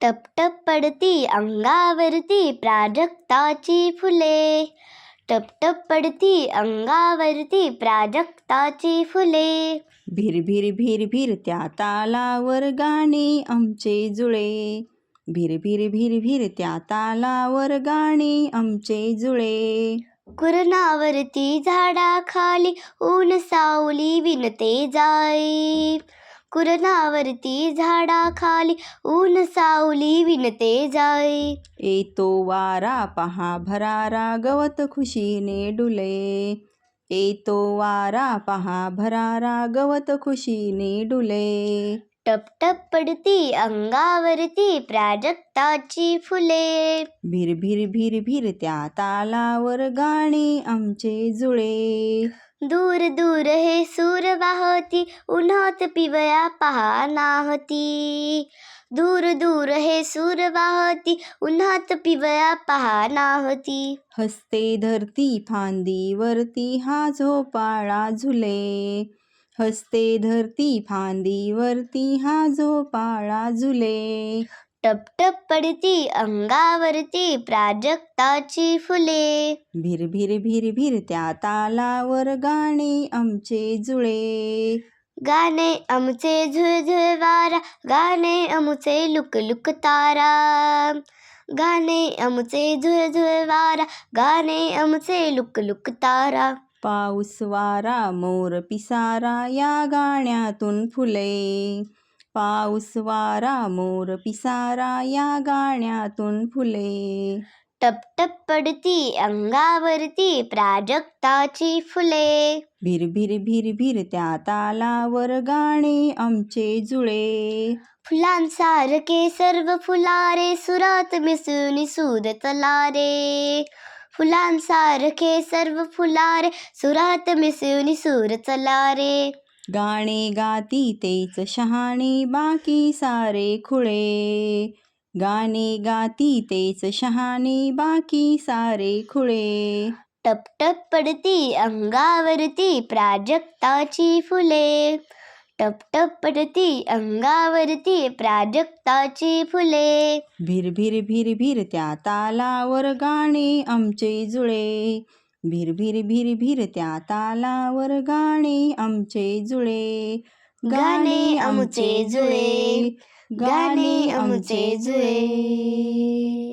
टप टप पडती अंगावरती प्राजक्ताची फुले. टप टप पडती अंगावरती प्राजक्ताची फुले. भिर भिर भिर भिर त्या तालावर गाणे आमचे जुळे. भिर भिर भिर भिर त्या तालावर गाणे आमचे जुळे. कुरणावरती झाडाखाली ऊन सावली विणते जाई. कुरणावरती झाडाखाली ऊन सावली विणते जाई येतो वारा पहा भरारा गवत खुशीने डुले येतो वारा पहा भरारा गवत खुशीने डुले टप टप पडती अंगावरती प्राजक्ताची फुले. भिर भिर भिर भिर त्या तालावर गाणे आमचे जुळे. दूर दूर हे सूर वाहती उन्हात पिवया पहा नाहती दूर दूर हे सूर वाहती उन्हात पिवया पहा नाहती हसते धरती फांदीवरती हा झोपाळा झुले. हसते धरती फांदीवरती हा झोपाळा झुले. टप टप पडती अंगावरती प्राजक्ताची फुले. भिर भिर भिर भिर त्या तालावर गाणे आमचे जुळे. गाणे आमचे झुळझुळ वारा गाणे आमचे लुक लुक तारा. गाणे आमचे झुळझुळ वारा गाणे आमचे लुक लुक तारा. पाऊस वारा मोर पिसारा या गाण्यातून फुले. पाऊस वारा मोर पिसारा या गाण्यातून फुले. टप टप पडती अंगावरती प्राजक्ताची फुले. भिर भिर भिर भिर त्या तालावर गाणे आमचे जुळे. फुलांसारखे सर्व फुलारे सुरात मिसळून सूद चलारे फुलांसारखे सर्व फुलारे सुरात मिसळून सूर चलारे। गाणे गाती तेच शहाणे बाकी सारे खुळे। गाणे गाती तेच शहाणे बाकी सारे खुळे। टप टप पडती अंगावरती प्राजक्ताची फुले। टप टप पडती अंगावरती प्राजक्ताची फुले. भिर भिर भिर भिर त्या तालावर गाणे आमचे जुळे. भिर भिर भिर भिर त्या तालावर गाणे आमचे जुळे. गाणे आमचे जुळे. गाणे आमचे जुळे.